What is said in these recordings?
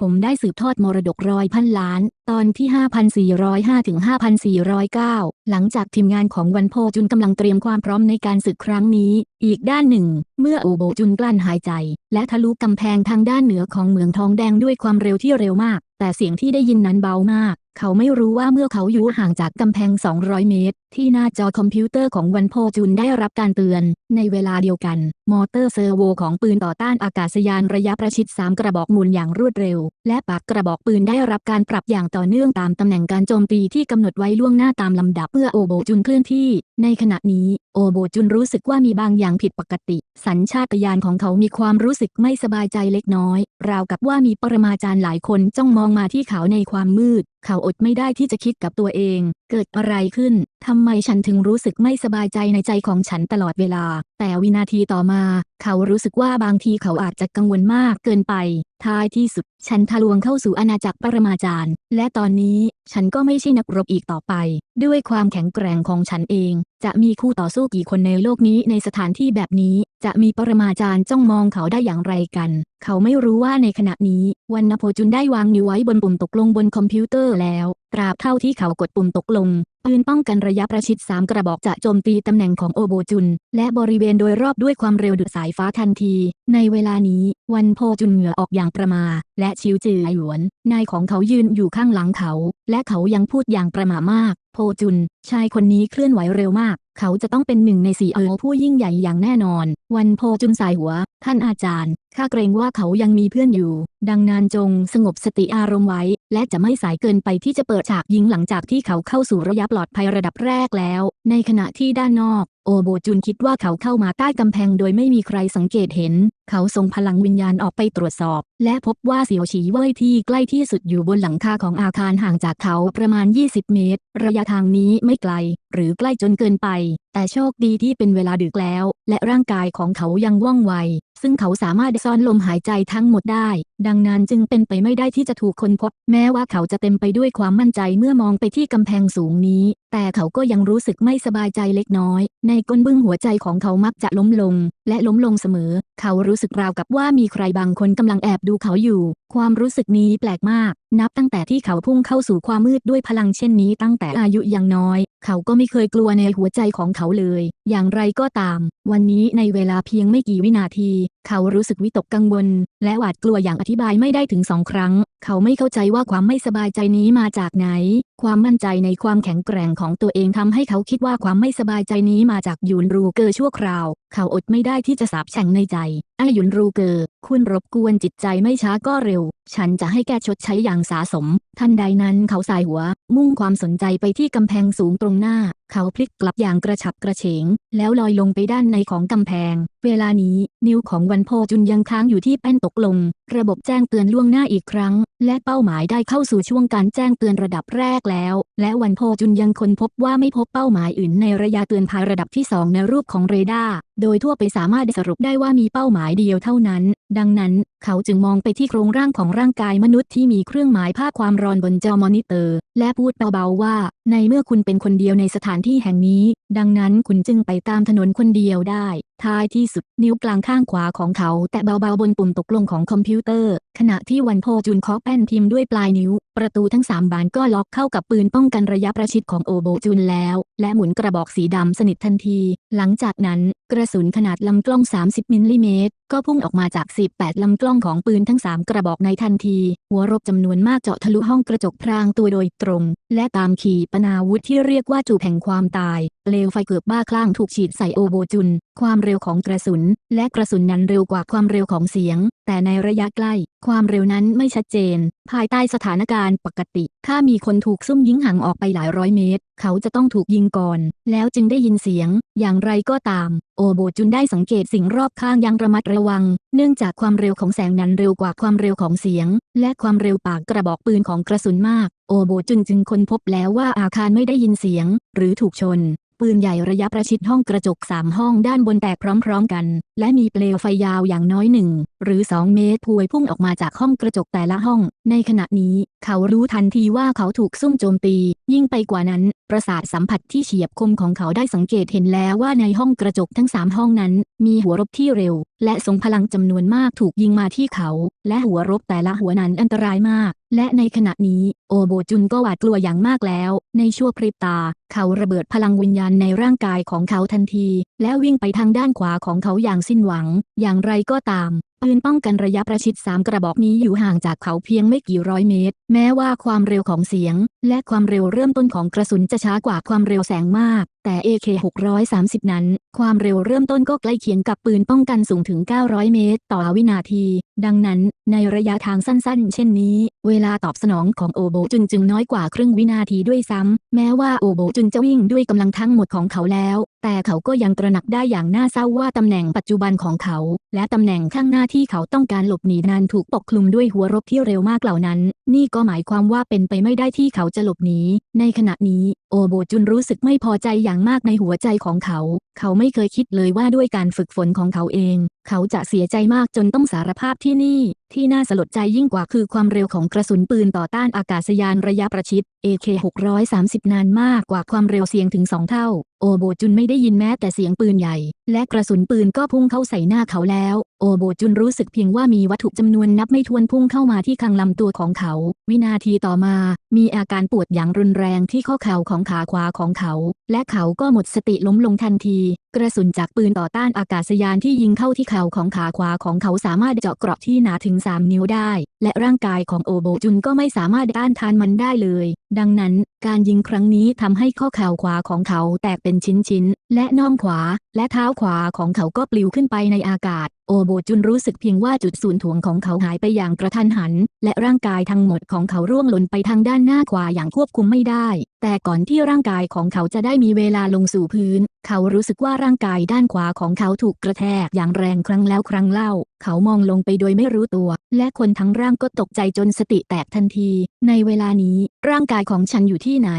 ผมได้สืบทอดมรดกร้อยพันล้าน ตอนที่ 5,405ถึง5,409 หลังจากทีมงานของวันโพจุนกำลังเตรียมความพร้อมในการศึกครั้งนี้ อีกด้านหนึ่ง เมื่อโอโบจุนกลั้นหายใจ และทะลุกำแพงทางด้านเหนือของเมืองทองแดงด้วยความเร็วที่เร็วมาก แต่เสียงที่ได้ยินนั้นเบามาก เขาไม่รู้ว่าเมื่อเขาอยู่ห่างจากกำแพง 200 เมตร ที่หน้าจอคอมพิวเตอร์ของวันโพจุนได้รับการเตือน ในเวลาเดียวกัน มอเตอร์เซอร์โวของปืนต่อต้านอากาศยานระยะประชิด 3 กระบอกหมุนอย่างรวดเร็ว และปากกระบอกปืนได้รับการปรับอย่างต่อเนื่องตามตำแหน่งการโจมตีที่กำหนดไว้ล่วงหน้าตามลำดับเพื่อโอโบจุนเคลื่อนที่ ในขณะนี้โอโบจุนรู้สึกว่ามีบางอย่างผิดปกติ สัญชาตญาณของเขามีความรู้สึกไม่สบายใจเล็กน้อย ราวกับว่ามีปรมาจารย์หลายคนจ้องมองมาที่เขาในความมืดเขาอดไม่ได้ที่จะคิดกับตัวเอง เกิดอะไรขึ้น ทำไมฉันถึงรู้สึกไม่สบายใจในใจของฉันตลอดเวลา แต่วินาทีต่อมา เขารู้สึกว่าบางทีเขาอาจจะกังวลมากเกินไป ท้ายที่สุด ฉันทะลวงเข้าสู่อาณาจักรปรมาจารย์ และตอนนี้ ฉันก็ไม่ใช่นักรบอีกต่อไป ด้วยความแข็งแกร่งของฉันเอง จะมีคู่ต่อสู้กี่คนในโลกนี้ในสถานที่แบบนี้ จะมีปรมาจารย์จ้องมองเขาได้อย่างไรกัน เขาไม่รู้ว่าในขณะนี้วันนโพจุนได้วางนิ้วไว้บนปุ่มตกลงบนคอมพิวเตอร์แล้ว ตราบเท่าที่เขากดปุ่มตกลง ปืนป้องกันระยะประชิด 3 กระบอกจะโจมตีตำแหน่งของโอโบจุน และบริเวณโดยรอบด้วยความเร็วดุดสายฟ้าทันที ในเวลานี้ วันโพจุนเหงื่อออกอย่างประมา และชิวจือหยวน นายของเขายืนอยู่ข้างหลังเขา และเขายังพูดอย่างประหม่ามาก โพจุน ชายคนนี้เคลื่อนไหวเร็วมาก เขาจะต้องเป็นหนึ่งในสี่เออผู้ยิ่งใหญ่อย่างแน่นอน วันโพจุนสายหัว ท่านอาจารย์ ข้าเกรงว่าเขายังมีเพื่อนอยู่ ดังนั้นจงสงบสติอารมณ์ไว้ และจะไม่สายเกินไปที่จะเปิดฉากยิงหลังจากที่เขาเข้าสู่ระยะปลอดภัยระดับแรกแล้ว ในขณะที่ด้านนอก โอโบจุนคิดว่าเขาเข้ามาใต้กำแพงโดยไม่มีใครสังเกตเห็น เขาส่งพลังวิญญาณออกไปตรวจสอบ และพบว่าเสี่ยวฉีเว่ยที่ใกล้ที่สุดอยู่บนหลังคาของอาคารห่างจากเขาประมาณ 20 เมตร ระยะทางนี้ไม่ไกล หรือใกล้จนเกินไป แต่โชคดีที่เป็นเวลาดึกแล้ว และร่างกายของเขายังว่องไว ซึ่งเขาสามารถซ่อนลมหายใจทั้งหมดได้ ดังนั้นจึงเป็นไปไม่ได้ที่จะถูกคนพบ แม้ว่าเขาจะเต็มไปด้วยความมั่นใจเมื่อมองไปที่กำแพงสูงนี้ แต่เขาก็ยังรู้สึกไม่สบายใจเล็กน้อย ในก้นบึ้งหัวใจของเขามักจะล้มลง และล้มลงเสมอ เขารู้สึกราวกับว่ามีใครบางคนกำลังแอบดูเขาอยู่ ความรู้สึกนี้แปลกมาก นับตั้งแต่ที่เขาพุ่งเข้าสู่ความมืดด้วยพลังเช่นนี้ตั้งแต่อายุยังน้อย เขาก็ไม่เคยกลัวในหัวใจของเขาเลย อย่างไรก็ตาม วันนี้ในเวลาเพียงไม่กี่วินาที เขารู้สึกวิตกกังวล และหวาดกลัวอย่างอธิบายไม่ได้ถึงสองครั้งเขาไม่เข้าใจว่าความไม่สบายใจนี้มาจากไหน ความมั่นใจในความแข็งแกร่งของตัวเองทำให้เขาคิดว่าความไม่สบายใจนี้มาจากยุนรูเกอร์ชั่วคราว เขาอดไม่ได้ที่จะสาบแช่งในใจ ไอ้ยุนรูเกอร์ คุณรบกวนจิตใจไม่ช้าก็เร็ว ฉันจะให้แกชดใช้อย่างสาสม ทันใดนั้นเขาสายหัว มุ่งความสนใจไปที่กำแพงสูงตรงหน้า เขาพลิกกลับอย่างกระฉับกระเฉง แล้วลอยลงไปด้านในของกำแพง เวลานี้ นิ้วของวันโพจุนยังค้างอยู่ที่แป้นตกลง ระบบแจ้งเตือนล่วงหน้าอีกครั้ง และเป้าหมายได้เข้าสู่ช่วงการแจ้งเตือนระดับแรกแล้ว และวันโพจุนยังค้นพบว่าไม่พบเป้าหมายอื่นในระยะเตือนภายระดับที่ 2 ในรูปของเรดาร์ โดยทั่วไปสามารถสรุปได้ว่ามีเป้าหมายเดียวเท่านั้น ดังนั้น เขาจึงมองไปที่โครงร่างของร่างกายมนุษย์ที่มีเครื่องหมายภาคความร้อนบนจอมอนิเตอร์ และพูดเบาๆว่า ในเมื่อคุณเป็นคนเดียวในสถานที่แห่งนี้ ดังนั้นคุณจึงไปตามถนนคนเดียวได้ ท้ายที่สุดนิ้วกลางข้างขวาของเขาแตะเบาๆบนปุ่มตกลงของคอมพิวเตอร์ ขณะที่วันโพจุนเคาะแป้นพิมพ์ด้วยปลายนิ้ว ประตูทั้งสามบานก็ล็อกเข้ากับปืนป้องกันระยะประชิดของโอโบจุนแล้ว และหมุนกระบอกสีดำสนิททันที หลังจากนั้น กระสุนขนาดลำกล้อง 30 มิลลิเมตร ก็พุ่งออกมาจาก 18 ลำกล้องของปืนทั้ง 3 กระบอกในทันที หัวรบจำนวนมากเจาะทะลุห้องกระจกพรางตัวโดยตรง และตามขีปนาวุธที่เรียกว่าจูบแห่งความตายเปลวไฟเกือบบ้าคลั่งถูกฉีดใส่โอโบจุน ความเร็วของกระสุน และกระสุนนั้นเร็วกว่าความเร็วของเสียง แต่ในระยะใกล้ความเร็วนั้นไม่ชัดเจน ภายใต้สถานการณ์ปกติ ถ้ามีคนถูกซุ่มยิงห่างออกไปหลายร้อยเมตร เขาจะต้องถูกยิงก่อน แล้วจึงได้ยินเสียง อย่างไรก็ตาม โอโบจุนได้สังเกตสิ่งรอบข้างอย่างระมัดระวัง เนื่องจากความเร็วของแสงนั้นเร็วกว่าความเร็วของเสียง และความเร็วปากกระบอกปืนของกระสุนมาก โอโบจุนจึงค้นพบแล้วว่าอาคารไม่ได้ยินเสียง หรือถูกชนปืนใหญ่ระยะประชิดห้องกระจกสามห้องด้านบนแตกพร้อม ๆ กัน และมีเปลวไฟยาวอย่างน้อยหนึ่งหรือ2เมตรพวยพุ่งออกมาจากห้องกระจกแต่ละห้อง ในขณะนี้เขารู้ทันทีว่าเขาถูกซุ่มโจมตี ยิ่งไปกว่านั้น ประสาทสัมผัสที่เฉียบคมของเขาได้สังเกตเห็นแล้วว่าในห้องกระจกทั้งสามห้องนั้น มีหัวรบที่เร็ว และทรงพลังจำนวนมากถูกยิงมาที่เขา และหัวรบแต่ละหัวนั้นอันตรายมาก และในขณะนี้ โอโบจุนก็หวาดกลัวอย่างมากแล้ว ในชั่วพริบตา เขาระเบิดพลังวิญญาณในร่างกายของเขาทันที และวิ่งไปทางด้านขวาของเขาอย่างสิ้นหวัง อย่างไรก็ตามปืนป้องกันระยะประชิดสามกระบอกนี้อยู่ห่างจากเขาเพียงไม่กี่ร้อยเมตร แม้ว่าความเร็วของเสียง และความเร็วเริ่มต้นของกระสุนจะช้ากว่าความเร็วแสงมากแต่ AK 630 นั้น ความเร็วเริ่มต้นก็ใกล้เคียงกับปืนป้องกันสูงถึง 900 เมตร ต่อวินาที ดังนั้นในระยะทางสั้นๆ เช่นนี้ เวลาตอบสนองของโอโบจุนจึงน้อยกว่าครึ่งวินาทีด้วยซ้ำ แม้ว่าโอโบจุนจะวิ่งด้วยกำลังทั้งหมดของเขาแล้ว แต่เขาก็ยังตระหนักได้อย่างน่าเศร้าว่าตำแหน่งปัจจุบันของเขา และตำแหน่งข้างหน้าที่เขาต้องการหลบหนีนั้นถูกปกคลุมด้วยหัวรบที่เร็วมากเหล่านั้น นี่ก็หมายความว่าเป็นไปไม่ได้ที่เขาจะหลบหนี ในขณะนี้โอโบจุนรู้สึกไม่พอใจอย่างมากในหัวใจของเขา เขาไม่เคยคิดเลยว่าด้วยการฝึกฝนของเขาเอง เขาจะเสียใจมากจนต้องสารภาพที่นี่ ที่น่าสลดใจยิ่งกว่าคือความเร็วของกระสุนปืนต่อต้านอากาศยานระยะประชิด AK 630 นานมากกว่าความเร็วเสียงถึง2เท่าโอโบจุนไม่ได้ยินแม้แต่เสียงปืนใหญ่ และกระสุนปืนก็พุ่งเข้าใส่หน้าเขาแล้ว โอโบจุนรู้สึกเพียงว่ามีวัตถุจำนวนนับไม่ถ้วนพุ่งเข้ามาที่คางลำตัวของเขา วินาทีต่อมา มีอาการปวดอย่างรุนแรงที่ข้อเข่าของขาขวาของเขา และเขาก็หมดสติล้มลงทันทีกระสุนจากปืนต่อต้านอากาศยานที่ยิงเข้าที่เข่าของขาขวาของเขาสามารถเจาะเกราะที่หนาถึง 3 นิ้วได้ และร่างกายของโอโบจุนก็ไม่สามารถต้านทานมันได้เลย ดังนั้น การยิงครั้งนี้ทำให้ข้อเข่าขวาของเขาแตกเป็นชิ้นๆ และน่องขวา และเท้าขวาของเขาก็ปลิวขึ้นไปในอากาศ โอโบจุนรู้สึกเพียงว่าจุดศูนย์ถ่วงของเขาหายไปอย่างกระทันหัน และร่างกายทั้งหมดของเขาร่วงหล่นไปทางด้านหน้าขวาอย่างควบคุมไม่ได้ แต่ก่อนที่ร่างกายของเขาจะได้มีเวลาลงสู่พื้น เขารู้สึกว่าร่างกายด้านขวาของเขาถูกกระแทกอย่างแรงครั้งแล้วครั้งเล่า เขามองลงไปโดยไม่รู้ตัว และคนทั้งร่างก็ตกใจจนสติแตกทันที ในเวลานี้ ร่างกายของฉันอยู่ที่ไหน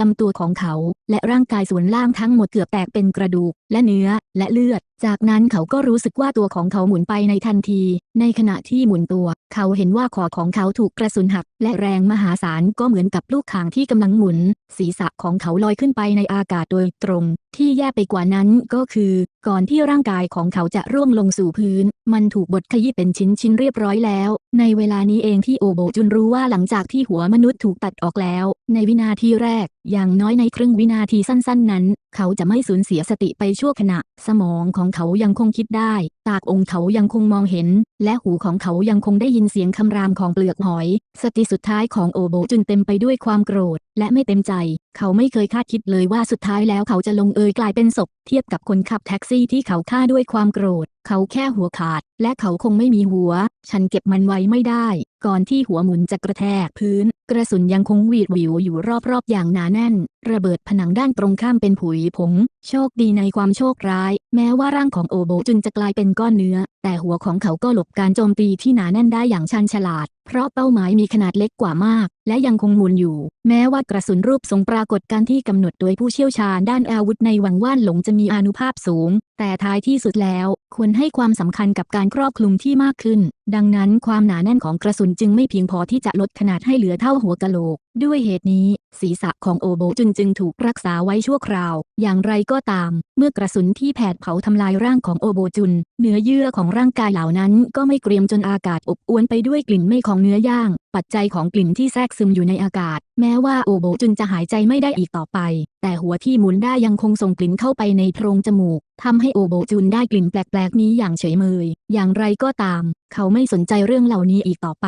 ลำตัวของเขา และร่างกายส่วนล่างทั้งหมดเกือบแตกเป็นกระดูก และเนื้อ และเลือด จากนั้นเขาก็รู้สึกว่าตัวของเขาหมุนไปในทันที ในขณะที่หมุนตัว เขาเห็นว่าคอของเขาถูกกระสุนหัก และแรงมหาศาลก็เหมือนกับลูกข่างที่กำลังหมุน ศีรษะของเขาลอยขึ้นไปในอากาศโดยตรง ที่แย่ไปกว่านั้นก็คือ ก่อนที่ร่างกายของเขาจะร่วงลงสู่พื้น มันถูกบดขยี้เป็นชิ้นชิ้นเรียบร้อยแล้ว ในเวลานี้เองที่โอโบจุนรู้ว่าหลังจากที่หัวมนุษย์ถูกตัดออกแล้ว ในวินาทีแรก อย่างน้อยในครึ่งวินาทีสั้น ๆ นั้น เขาจะไม่สูญเสียสติไปชั่วขณะ สมองของเขายังคงคิดได้ ตากองค์เขายังคงมองเห็น และหูของเขายังคงได้ยินเสียงคำรามของเปลือกหอย สติสุดท้ายของโอโบจุนเต็มไปด้วยความโกรธ และไม่เต็มใจ เขาไม่เคยคาดคิดเลยว่าสุดท้ายแล้วเขาจะลงเอยกลายเป็นศพ เทียบกับคนขับแท็กซี่ที่เขาฆ่าด้วยความโกรธ เขาแค่หัวขาด และเขาคงไม่มีหัว ฉันเก็บมันไว้ไม่ได้ ก่อนที่หัวหมุนจะกระแทกพื้น กระสุนยังคงหวีดหวิวอยู่รอบๆอย่างหนาแน่น ระเบิดผนังด้านตรงข้ามเป็นผุยผง โชคดีในความโชคร้าย แม้ว่าร่างของโอโบจุนจะกลายเป็นก้อนเนื้อ แต่หัวของเขาก็หลบการโจมตีที่หนาแน่นได้อย่างชันฉลาด เพราะเป้าหมายมีขนาดเล็กกว่ามาก และยังคงหมุนอยู่ แม้ว่ากระสุนรูปทรงปรากฏการที่กำหนดโดยผู้เชี่ยวชาญด้านอาวุธในวังว่านหลงจะมีอานุภาพสูง แต่ท้ายที่สุดแล้ว ควรให้ความสำคัญกับการครอบคลุมที่มากขึ้น ดังนั้นความหนาแน่นของกระสุนจึงไม่เพียงพอที่จะลดขนาดให้เหลือเท่าหัวกะโหลก ด้วยเหตุนี้ ศีรษะของโอโบจุนจึงถูกรักษาไว้ชั่วคราว อย่างไรก็ตาม เมื่อกระสุนที่แผดเผาทำลายร่างของโอโบจุน เนื้อเยื่อของร่างกายเหล่านั้น ก็ไม่เกรียมจนอากาศอบอวนไปด้วยกลิ่นไม่ของเนื้อย่าง ปัจจัยของกลิ่นที่แทรกซึมอยู่ในอากาศ แม้ว่าโอโบจุนจะหายใจไม่ได้อีกต่อไป แต่หัวที่หมุนได้ยังคงส่งกลิ่นเข้าไปในโพรงจมูกทำให้โอโบจุนได้กลิ่นแปลกๆนี้อย่างเฉยเมย อย่างไรก็ตาม เขาไม่สนใจเรื่องเหล่านี้อีกต่อไป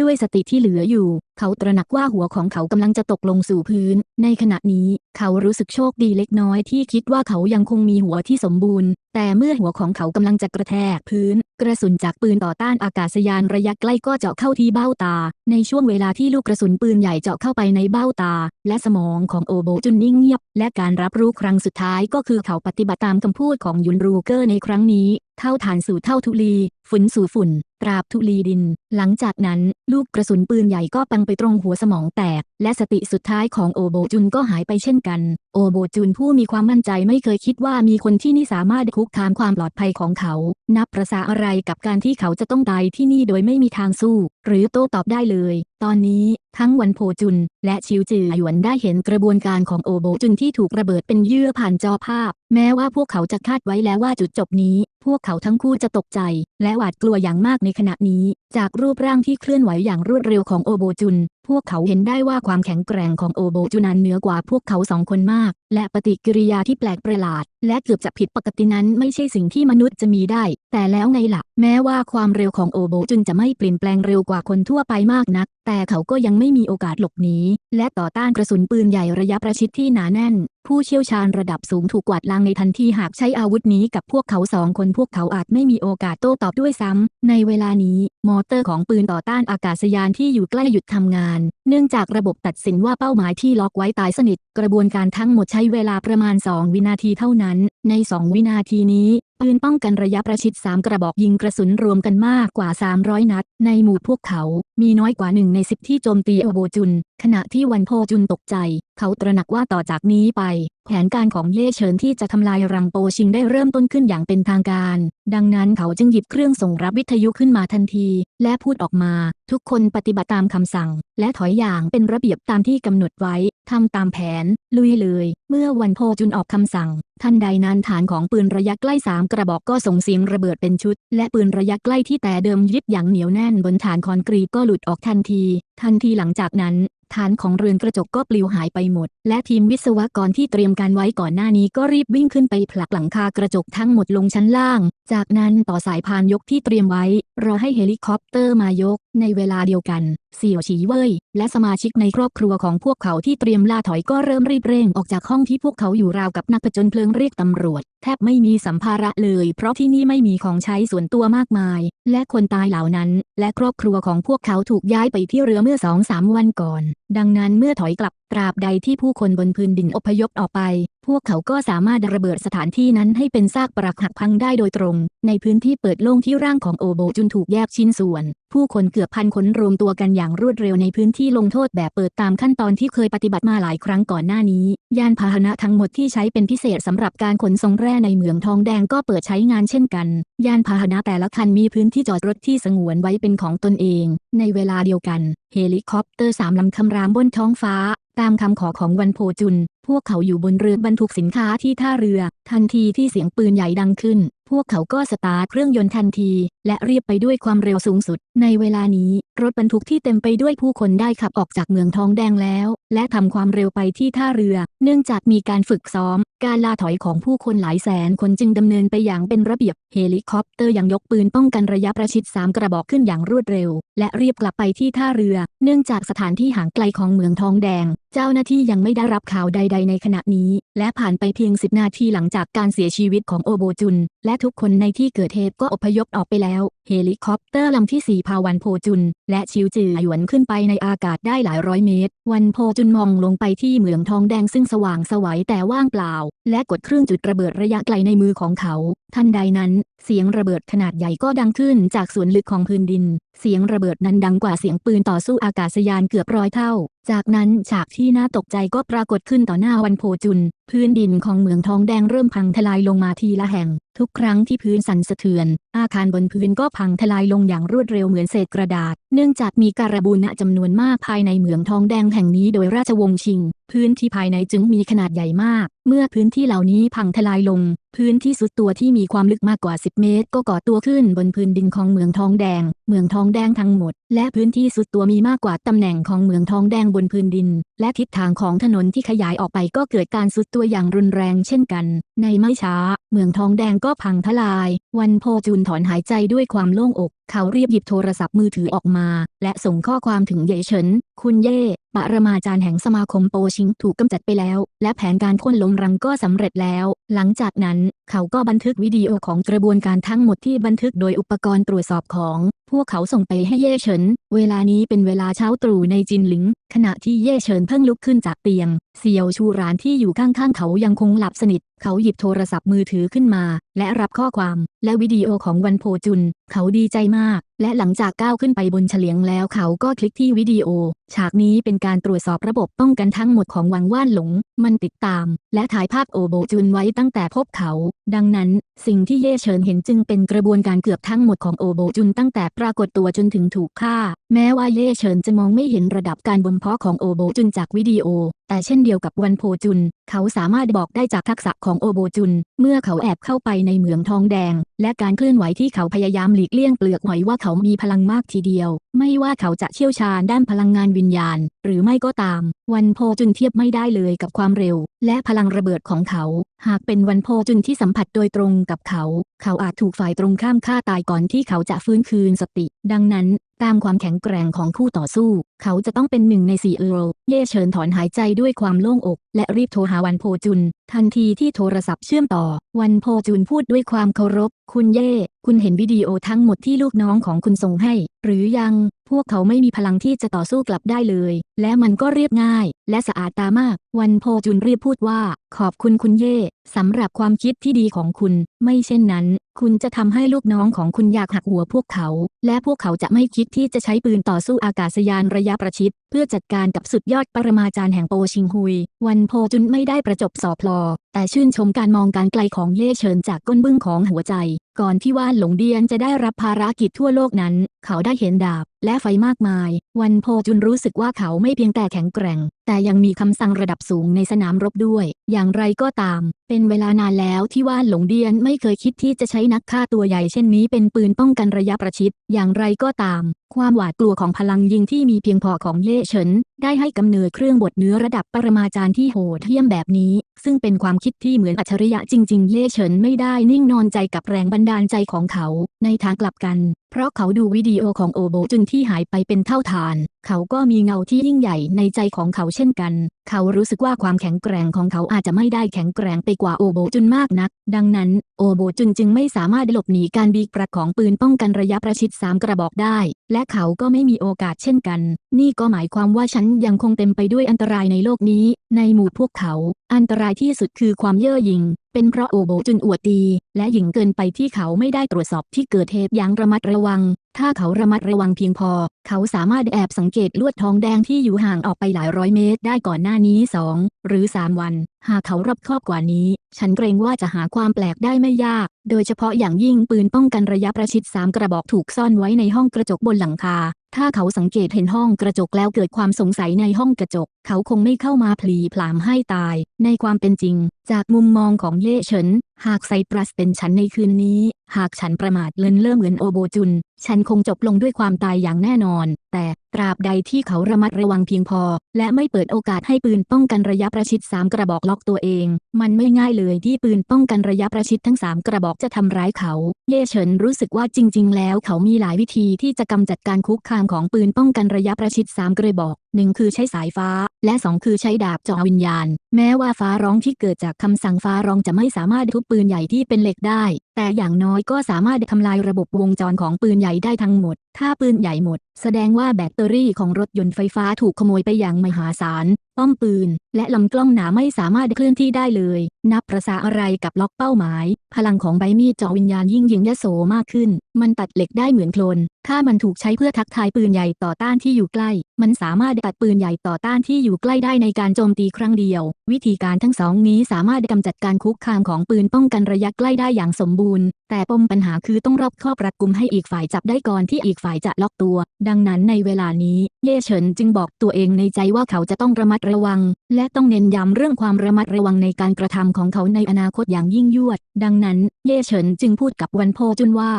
ด้วยสติที่เหลืออยู่ เขาตระหนักว่าหัวของเขากำลังจะตกลงสู่พื้น ในขณะนี้ เขารู้สึกโชคดีเล็กน้อยที่คิดว่าเขายังคงมีหัวที่สมบูรณ์ แต่เมื่อหัวของเขากำลังจะกระแทกพื้น กระสุนจากปืนต่อต้านอากาศยานระยะใกล้ก็เจาะเข้าที่เบ้าตา ในช่วงเวลาที่ลูกกระสุนปืนใหญ่เจาะเข้าไปในเบ้าตา และสมองของโอโบจุนนิ่งเงียบ และการรับรู้ครั้งสุดท้ายก็คือเขาปฏิบัติตามคำพูดของยุนรูเกอร์ในครั้งนี้ เท่าฐานสู่เท่าทุลี ฝุ่นสู่ฝุ่น ตราบทุลีดิน หลังจากนั้น ลูกกระสุนปืนใหญ่ก็ปังไปตรงหัวสมองแตก และสติสุดท้ายของโอโบจุนก็หายไปเช่นกัน โอโบจุนผู้มีความมั่นใจไม่เคยคิดว่ามีคนที่นี่สามารถคุกคามความปลอดภัยของเขา นับประสาอะไรกับการที่เขาจะต้องตายที่นี่โดยไม่มีทางสู้ หรือโต้ตอบได้เลย ตอนนี้ทั้งวันโพจุน และชิวจือหยวนได้เห็นกระบวนการของโอโบจุนที่ถูกระเบิดเป็นเยื่อผ่านจอภาพ แม้ว่าพวกเขาจะคาดไว้แล้วว่าจุดจบนี้ วกเขาทั้งคู่จะตกใจ และหวาดกลัวอย่างมากในขณะนี้ จากรูปร่างที่เคลื่อนไหวอย่างรวดเร็วของโอโบจุน พวกเขาเห็นได้ว่าความแข็งแกร่งของโอโบจุนันเหนือกว่าพวกเขาสองคนมาก และปฏิกิริยาที่แปลกประหลาด และเกือบจะผิดปกตินั้นไม่ใช่สิ่งที่มนุษย์จะมีได้ แต่แล้วไงล่ะ แม้ว่าความเร็วของโอโบจุนจะไม่เปลี่ยนแปลงเร็วกว่าคนทั่วไปมากนัก แต่เขาก็ยังไม่มีโอกาสหลบหนีและต่อต้านกระสุนปืนใหญ่ระยะประชิดที่หนาแน่น ผู้เชี่ยวชาญระดับสูงถูกกวาดล้างในทันทีหากใช้อาวุธนี้กับพวกเขาสองคนพวกเขาอาจไม่มีโอกาสโต้ตอบด้วยซ้ำ ในเวลานี้มอเตอร์ของปืนต่อต้านอากาศยานที่อยู่ใกล้หยุดทำงาน เนื่องจากระบบตัดสินว่าเป้าหมายที่ล็อกไว้ตายสนิท กระบวนการทั้งหมดใช้เวลาประมาณ 2 วินาทีเท่านั้น ใน 2 วินาทีนี้ ปืนป้องกันระยะประชิด 3 กระบอกยิงกระสุนรวมกันมากกว่า 300 นัด ในหมู่พวกเขา มีน้อยกว่าหนึ่งในสิบที่โจมตีโอโบจุน ขณะที่วันโพจุนตกใจ เขาตระหนักว่าต่อจากนี้ไป แผนการของเย่เฉินที่จะทำลายรังโปชิงได้เริ่มต้นขึ้นอย่างเป็นทางการ ดังนั้นเขาจึงหยิบเครื่องส่งรับวิทยุขึ้นมาทันที และพูดออกมา ทุกคนปฏิบัติตามคำสั่ง และถอยอย่างเป็นระเบียบตามที่กำหนดไว้ ทำตามแผน ลุยเลย เมื่อวันโพจุนออกคำสั่ง ทันใดนั้นฐานของปืนระยะใกล้สามกระบอกก็ส่งเสียงระเบิดเป็นชุด และปืนระยะใกล้ที่แต่เดิมยึดอย่างเหนียวแน่นบนฐานคอนกรีตก็หลุดออกทันที ทันทีหลังจากนั้น ฐานของเรือนกระจกก็ปลิวหายไปหมด และทีมวิศวกรที่เตรียมการไว้ก่อนหน้านี้ก็รีบวิ่งขึ้นไปผลักหลังคากระจกทั้งหมดลงชั้นล่าง จากนั้นต่อสายพานยกที่เตรียมไว้ รอให้เฮลิคอปเตอร์มายก ในเวลาเดียวกัน เสี่ยวฉีเว่ยและสมาชิกในครอบครัวของพวกเขาที่เตรียมล่าถอยก็เริ่มรีบเร่งออกจากห้องที่พวกเขาอยู่ราวกับนักผจญเพลิงเรียกตำรวจแทบไม่มีสัมภาระเลย เพราะที่นี่ไม่มีของใช้ส่วนตัวมากมาย และคนตายเหล่านั้น และครอบครัวของพวกเขาถูกย้ายไปที่เรือเมื่อสองสามวันก่อน ดังนั้นเมื่อถอยกลับตราบใดที่ผู้คนบนพื้นดินอพยพออกไป พวกเขาก็สามารถระเบิดสถานที่นั้นให้เป็นซากปรักหักพังได้โดยตรง ในพื้นที่เปิดโล่งที่ร่างของโอโบจุนถูกแยกชิ้นส่วน ผู้คนเกือบพันคนรวมตัวกันอย่างรวดเร็วในพื้นที่ลงโทษแบบเปิดตามขั้นตอนที่เคยปฏิบัติมาหลายครั้งก่อนหน้านี้ ยานพาหนะทั้งหมดที่ใช้เป็นพิเศษสำหรับการขนส่งแร่ในเหมืองทองแดงก็เปิดใช้งานเช่นกัน ยานพาหนะแต่ละคันมีพื้นที่จอดรถที่สงวนไว้เป็นของตนเอง ในเวลาเดียวกัน เฮลิคอปเตอร์สามลำคำรามบนท้องฟ้าตามคำขอของวันโพจุน พวกเขาอยู่บนเรือบรรทุกสินค้าที่ท่าเรือ ทันทีที่เสียงปืนใหญ่ดังขึ้น พวกเขาก็สตาร์ทเครื่องยนต์ทันที และรีบไปด้วยความเร็วสูงสุด ในเวลานี้รถบรรทุกที่เต็มไปด้วยผู้คนได้ขับออกจากเมืองทองแดงแล้ว และทำความเร็วไปที่ท่าเรือ เนื่องจากมีการฝึกซ้อม การลาถอยของผู้คนหลายแสนคนจึงดำเนินไปอย่างเป็นระเบียบ เฮลิคอปเตอร์ยังยกปืนป้องกันระยะประชิดสามกระบอกขึ้นอย่างรวดเร็ว และรีบกลับไปที่ท่าเรือ เนื่องจากสถานที่ห่างไกลของเมืองทองแดง เจ้าหน้าที่ยังไม่ได้รับข่าวใด ๆ ในขณะนี้ และผ่านไปเพียง10นาทีหลังจากการเสียชีวิตของโอโบจุน และทุกคนในที่เกิดเหตุก็อพยพออกไปแล้ว เฮลิคอปเตอร์ลำที่ 4 พาวันโพจุน และชิวจือหยวนขึ้นไปในอากาศได้หลายร้อยเมตร วันโพจุนมองลงไปที่เหมืองทองแดงซึ่งสว่างสวัยแต่ว่างเปล่า และกดเครื่องจุดระเบิดระยะไกลในมือของเขา ทันใดนั้น เสียงระเบิดขนาดใหญ่ก็ดังขึ้นจากส่วนลึกของพื้นดิน เสียงระเบิดนั้นดังกว่าเสียงปืนต่อสู้อากาศยานเกือบร้อยเท่า จากนั้นฉากที่น่าตกใจก็ปรากฏขึ้นต่อหน้าวันโพจุน พื้นดินของเมืองทองแดงเริ่มพังทลายลงมาทีละแห่ง ทุกครั้งที่พื้นสั่นสะเทือนอาคารบนพื้นก็พังทลายลงอย่างรวดเร็วเหมือนเศษกระดาษ เนื่องจากมีการบูรณะจำนวนมากภายในเหมืองทองแดงแห่งนี้โดยราชวงศ์ชิง พื้นที่ภายในจึงมีขนาดใหญ่มาก เมื่อพื้นที่เหล่านี้พังทลายลง พื้นที่สุดตัวที่มีความลึกมากกว่า 10 เมตร ก็ก่อตัวขึ้นบนพื้นดินของเหมืองทองแดง เหมืองทองแดงทั้งหมด และพื้นที่สุดตัวมีมากกว่าตำแหน่งของเมืองทองแดงบนพื้นดิน และทิศทางของถนนที่ขยายออกไปก็เกิดการสุดตัวอย่างรุนแรงเช่นกัน ในไม่ช้าเมืองทองแดงก็พังทลาย วันโพจุนถอนหายใจด้วยความโล่งอก เขารีบหยิบโทรศัพท์มือถือออกมา และส่งข้อความถึงเย่เฉิน คุณเย่ปรมาจารย์แห่งสมาคมโปชิงถูกกำจัดไปแล้ว และแผนการค้นล้มรังก็สำเร็จแล้ว หลังจากนั้น เขาก็บันทึกวิดีโอของกระบวนการทั้งหมดที่บันทึกโดยอุปกรณ์ตรวจสอบของ พวกเขาส่งไปให้เย่เฉิน เวลานี้เป็นเวลาเช้าตรู่ในจินหลิงขณะที่เย่เฉินเพิ่งลุกขึ้นจากเตียง เซียวชูรานที่อยู่ข้างๆเขายังคงหลับสนิท เขาหยิบโทรศัพท์มือถือขึ้นมา และรับข้อความ และวิดีโอของวันโพจุน เขาดีใจมาก และหลังจากก้าวขึ้นไปบนเฉลียงแล้วเขาก็คลิกที่วิดีโอ ฉากนี้เป็นการตรวจสอบระบบป้องกันทั้งหมดของวังว่านหลง มันติดตาม และถ่ายภาพโอโบจุนไว้ตั้งแต่พบเขา ดังนั้น สิ่งที่เย่เฉินเห็นจึงเป็นกระบวนการเกือบทั้งหมดของโอโบจุนตั้งแต่ปรากฏตัวจนถึงถูกฆ่า แม้ว่าเย่เฉินจะมองไม่เห็นระดับการบ่มเพาะของโอโบจุนจากวิดีโอ แต่เช่นเดียวกับวันโพจุน เขาสามารถบอกได้จากทักษะของโอโบจุน เมื่อเขาแอบเข้าไปในเหมืองทองแดง และการเคลื่อนไหวที่เขาพยายามหลีกเลี่ยงเปลือกหอยว่าเขามีพลังมากทีเดียว ไม่ว่าเขาจะเชี่ยวชาญด้านพลังงานวิญญาณ หรือไม่ก็ตาม วันโพจุนเทียบไม่ได้เลยกับความเร็ว และพลังระเบิดของเขา หากเป็นวันโพจุนที่สัมผัสโดยตรงกับเขา เขาอาจถูกฝ่ายตรงข้ามฆ่าตายก่อนที่เขาจะฟื้นคืนสติ ดังนั้นตามความแข็งแกร่งของคู่ต่อสู้ เขาจะต้องเป็นหนึ่งในสี่เอโรเย่เฉินถอนหายใจด้วยความโล่งอก และรีบโทรหาวันโพจุน ทันทีที่โทรศัพท์เชื่อมต่อ วันโพจุนพูดด้วยความเคารพ คุณเย่ คุณเห็นวิดีโอทั้งหมดที่ลูกน้องของคุณส่งให้ หรือยัง พวกเขาไม่มีพลังที่จะต่อสู้กลับได้เลย และมันก็เรียบง่าย และสะอาดตามาก วันโพจุนรีบพูดว่า ขอบคุณคุณเย่สำหรับความคิดที่ดีของคุณ ไม่เช่นนั้น คุณจะทำให้ลูกน้องของคุณอยากหักหัวพวกเขา และพวกเขาจะไม่คิดที่จะใช้ปืนต่อสู้อากาศยานระยะประชิด เพื่อจัดการกับสุดยอดปรมาจารย์แห่งโปชิงฮุย วันโพจุนไม่ได้ประจบสอบพลอ แต่ชื่นชมการมองการไกลของเย่เฉินจากก้นบึ้งของหัวใจ ก่อนที่ว่านหลงเดียนจะได้รับภารกิจทั่วโลกนั้นเขาได้เห็นดาบและไฟมากมาย วันโพจุนรู้สึกว่าเขาไม่เพียงแต่แข็งแกร่ง แต่ยังมีคำสั่งระดับสูงในสนามรบด้วย อย่างไรก็ตาม เป็นเวลานานแล้วที่ว่านหลงเดียนไม่เคยคิดที่จะใช้นักฆ่าตัวใหญ่เช่นนี้เป็นปืนป้องกันระยะประชิด อย่างไรก็ตาม ความหวาดกลัวของพลังยิงที่มีเพียงพอของเย่เฉิน ได้ให้กำเนิดเครื่องบดเนื้อระดับปรมาจารย์ที่โหดเหี้ยมแบบนี้ ซึ่งเป็นความคิดที่เหมือนอัจฉริยะจริง ๆ เย่เฉินไม่ได้นิ่งนอนใจกับแรงบันดาลใจของเขา ในทางกลับกันเพราะเขาดูวิดีโอของโอโบจุนที่หายไปเป็นเท่าฐาน เขาก็มีเงาที่ยิ่งใหญ่ในใจของเขาเช่นกัน เขารู้สึกว่าความแข็งแกร่งของเขาอาจจะไม่ได้แข็งแกร่งไปกว่าโอโบจุนมากนัก ดังนั้นโอโบจุนจึงไม่สามารถหลบหนีการบีกประของปืนป้องกันระยะประชิดสามกระบอกได้ และเขาก็ไม่มีโอกาสเช่นกัน นี่ก็หมายความว่าฉันยังคงเต็มไปด้วยอันตรายในโลกนี้ ในหมู่พวกเขา อันตรายที่สุดคือความเย่อหยิ่งเป็นเพราะโอโบจุนอวดดี และหยิ่งเกินไปที่เขาไม่ได้ตรวจสอบที่เกิดเหตุอย่างระมัดระวัง ถ้าเขาระมัดระวังเพียงพอ เขาสามารถแอบสังเกตลวดทองแดงที่อยู่ห่างออกไปหลายร้อยเมตรได้ก่อนหน้านี้สองหรือสามวัน หากเขารอบคอบกว่านี้ ฉันเกรงว่าจะหาความแปลกได้ไม่ยาก โดยเฉพาะอย่างยิ่งปืนป้องกันระยะประชิดสามกระบอกถูกซ่อนไว้ในห้องกระจกบนหลังคา ถ้าเขาสังเกตเห็นห้องกระจกแล้วเกิดความสงสัยในห้องกระจก เขาคงไม่เข้ามาพลีพลามให้ตาย ในความเป็นจริง จากมุมมองของเย่เฉิน หากไซปรัสเป็นฉันในคืนนี้ หากฉันประมาทเลินเล่อเหมือนโอโบจุน ฉันคงจบลงด้วยความตายอย่างแน่นอน แต่ตราบใดที่เขาระมัดระวังเพียงพอ และไม่เปิดโอกาสให้ปืนป้องกันระยะประชิดสามกระบอกล็อกตัวเอง มันไม่ง่ายเลยที่ปืนป้องกันระยะประชิดทั้งสามกระบอกจะทำร้ายเขา เย่เฉินรู้สึกว่าจริง ๆ แล้วเขามีหลายวิธีที่จะกำจัดการคุกคามของปืนป้องกันระยะประชิดสามกระบอกหนึ่งคือใช้สายฟ้า และสองคือใช้ดาบเจาะวิญญาณ แม้ว่าฟ้าร้องที่เกิดจากคำสั่งฟ้าร้องจะไม่สามารถทุบปืนใหญ่ที่เป็นเหล็กได้ แต่อย่างน้อยก็สามารถทำลายระบบวงจรของปืนใหญ่ได้ทั้งหมด ถ้าปืนใหญ่หมด แสดงว่าแบตเตอรี่ของรถยนต์ไฟฟ้าถูกขโมยไปอย่างมหาศาล ป้อมปืน และลำกล้องหนาไม่สามารถเคลื่อนที่ได้เลย นับประสาอะไรกับล็อกเป้าหมาย พลังของใบมีดเจาะวิญญาณยิ่งยิงยโสมากขึ้น มันตัดเหล็กได้เหมือนโคลน ถ้ามันถูกใช้เพื่อทักทายปืนใหญ่ต่อต้านที่อยู่ใกล้ มันสามารถตัดปืนใหญ่ต่อต้านที่อยู่ใกล้ได้ในการโจมตีครั้งเดียว วิธีการทั้งสองนี้สามารถกำจัดการคุกคามของปืนป้องกันระยะใกล้ได้อย่างสมบูรณ์แต่ปมปัญหาคือต้องรอบคอบรัดกุมให้อีกฝ่ายจับได้ก่อนที่อีกฝ่ายจะล็อกตัว ดังนั้นในเวลานี้ เย่เฉินจึงบอกตัวเองในใจว่าเขาจะต้องระมัดระวัง และต้องเน้นย้ำเรื่องความระมัดระวังในการกระทำของเขาในอนาคตอย่างยิ่งยวด ดังนั้น เย่เฉินจึงพูดกับวันโพจุนว่า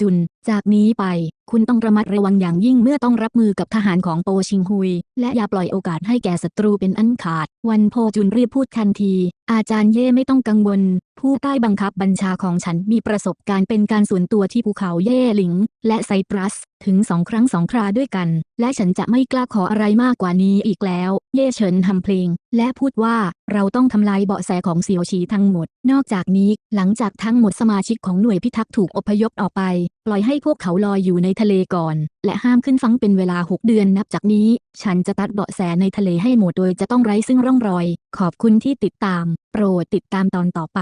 จุน จากนี้ไป คุณต้องระมัดระวังอย่างยิ่งเมื่อต้องรับมือกับทหารของโปชิงฮุย และอย่าปล่อยโอกาสให้แก่ศัตรูเป็นอันขาด วันโพจุนรีบพูดทันที อาจารย์เย่ไม่ต้องกังวล ผู้ใต้บังคับบัญชาของฉันมีประสบการณ์เป็นการส่วนตัวที่ภูเขาเย่หลิง และไซปรัส ถึงสองครั้งสองคราด้วยกัน และฉันจะไม่กล้าขออะไรมากกว่านี้อีกแล้ว เย่เฉินทำเพลง และพูดว่าเราต้องทำลายเบาะแสของเสี่ยวชีทั้งหมด นอกจากนี้ หลังจากทั้งหมดสมาชิกของหน่วยพิทักษ์ถูกอพยพออกไป ปล่อยให้พวกเขาลอยอยู่ในทะเลก่อน และห้ามขึ้นฟังเป็นเวลา 6 เดือนนับจากนี้ ฉันจะตัดเบาะแสในทะเลให้หมดโดยจะต้องไร้ซึ่งร่องรอย ขอบคุณที่ติดตาม โปรดติดตามตอนต่อไป